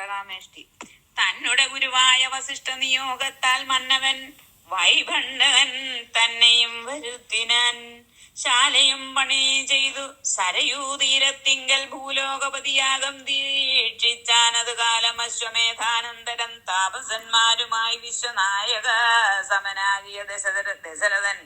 പുത്രകാമേഷ്ടി തന്നുടെ ഗുരുവായ വസിഷ്ഠ നിയോഗത്താൽ മന്നവൻ വൈഭണ്ഡവൻ തന്നെയും വരുത്തിനാൻ. ശാലയും പണി ചെയ്തു സരയൂ തീരത്തിങ്കൽ ഭൂലോകപതിയാകം ദീക്ഷിച്ചാനത് കാലം അശ്വമേധാനന്തരം താപസന്മാരുമായി വിശ്വനായക സമനാകിയ ദശരഥ ദശരഥൻ.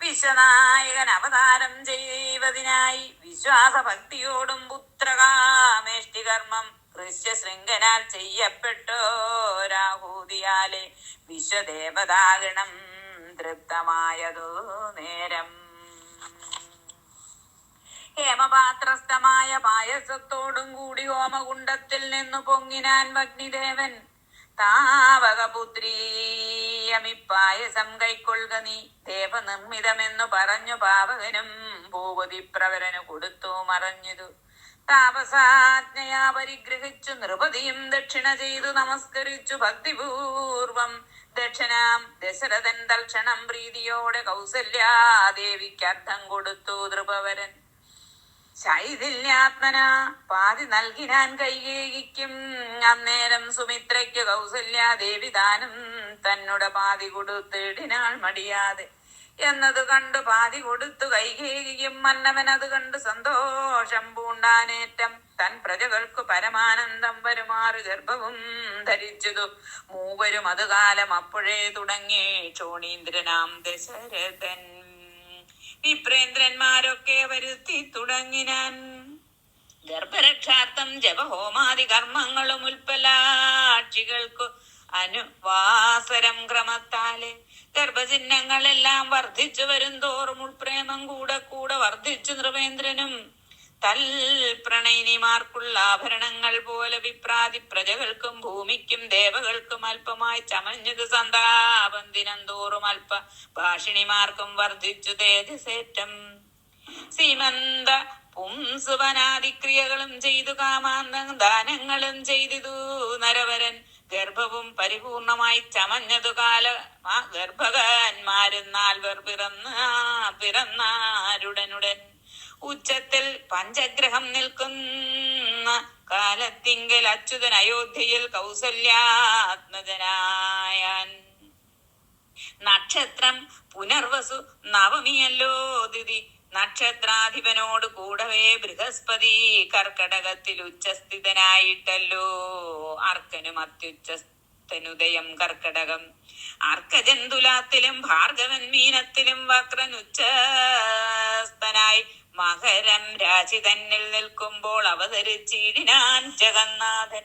വിശ്വനായകൻ അവതാരം ചെയ്വതിനായി വിശ്വാസഭക്തിയോടും പുത്രകാമേഷ്ടി കർമ്മം ഋഷ്യശൃംഖനാൽ ചെയ്യപ്പെട്ടോരാഹൂതിയാലെ വിശ്വദേവതാഗണം തൃപ്തമായതു നേരം. ഹേമപാത്രസ്ഥമായ പായസത്തോടും കൂടി ഹോമകുണ്ടത്തിൽ നിന്നു പൊങ്ങിനാൻ അഗ്നിദേവൻ താവകപുത്രീയമിപ്പായസം കൈക്കൊള്ളുക നീ. ദേവനിർമ്മിതമെന്നു പറഞ്ഞു പാവകനും ഭൂപതി പ്രവരനു കൊടുത്തു മറഞ്ഞതു. താപസാജ്ഞയാ പരിഗ്രഹിച്ചു നൃപതിയും ദക്ഷിണ ചെയ്തു നമസ്കരിച്ചു ഭക്തിപൂർവം. ദക്ഷിണാം ദശരഥൻ തൽക്ഷണം പ്രീതിയോടെ കൗസല്യാദേവിക്ക് അർത്ഥം കൊടുത്തു നൃപവരൻ ശൈഥില്യാത്മന പാതി നൽകിനാൻ കൈകേകിക്കും. അന്നേരം സുമിത്രയ്ക്ക് കൗസല്യാദേവി ദാനം തന്നോട് പാതി കൊടുത്തിടിനാൾ മടിയാതെ. എന്നത് കണ്ട് പാതി കൊടുത്തു കൈകേകിയും മന്നവൻ അത് കണ്ട് സന്തോഷം പൂണ്ടാനേറ്റം. തൻ പ്രജകൾക്കു പരമാനന്ദം വരുമാറ് ഗർഭവും ധരിച്ചതു. മൂവരും അത് കാലം അപ്പോഴേ തുടങ്ങി. ചോണീന്ദ്രനാം ദശരഥൻ വിപ്രേന്ദ്രന്മാരൊക്കെ വരുത്തി തുടങ്ങിനാൻ. ഗർഭരക്ഷാർത്ഥം ജപഹോമാദി കർമ്മങ്ങളും ഉൽപ്പലാക്ഷികൾക്കു അനുവാസരം ക്രമത്താൽ ഗർഭചിഹ്നങ്ങളെല്ലാം വർദ്ധിച്ചു വരും തോറും ഉൾപ്രേമം കൂടെ കൂടെ വർദ്ധിച്ചു നൃപേന്ദ്രനും തൽ പ്രണയിനിമാർക്കുള്ള ആഭരണങ്ങൾ പോലെ വിപ്രാതി പ്രജകൾക്കും ഭൂമിക്കും ദേവകൾക്കും അല്പമായി ചമഞ്ഞത് സന്താപം ദിനം തോറും അല്പ ഭാഷിണിമാർക്കും വർദ്ധിച്ചു തേജസേറ്റം. സീമന്ത പുംസുവനാദിക്രിയകളും ചെയ്തു കാമാന്ത ദാനങ്ങളും ചെയ്തിതു നരവരൻ ഗർഭവും പരിപൂർണമായി ചമഞ്ഞതു കാല ആ ഗർഭകന്മാരും നാൽവർ പിറന്ന പിറന്നാരുടനുടൻ ഉച്ചത്തിൽ പഞ്ചഗ്രഹം നിൽക്കുന്ന കാലത്തിങ്കൽ അച്യുതൻ അയോധ്യയിൽ കൗസല്യാത്മജനായാൻ. നക്ഷത്രം പുനർവസു നവമിയല്ലോ ദിതി. നക്ഷത്രാധിപനോട് കൂടവേ ബൃഹസ്പതി. കർക്കടകത്തിൽ ഉച്ചസ്ഥിതനായിട്ടല്ലോ. അർക്കനും അത്യുച്ചസ്ഥനുദയം കർക്കടകം. അർക്കജന്തുലാത്തിലും ഭാർഗവൻ മീനത്തിലും വക്രൻ മകരം രാജി തന്നിൽ നിൽക്കുമ്പോൾ അവതരിച്ചിടിനാൻ ജഗന്നാഥൻ.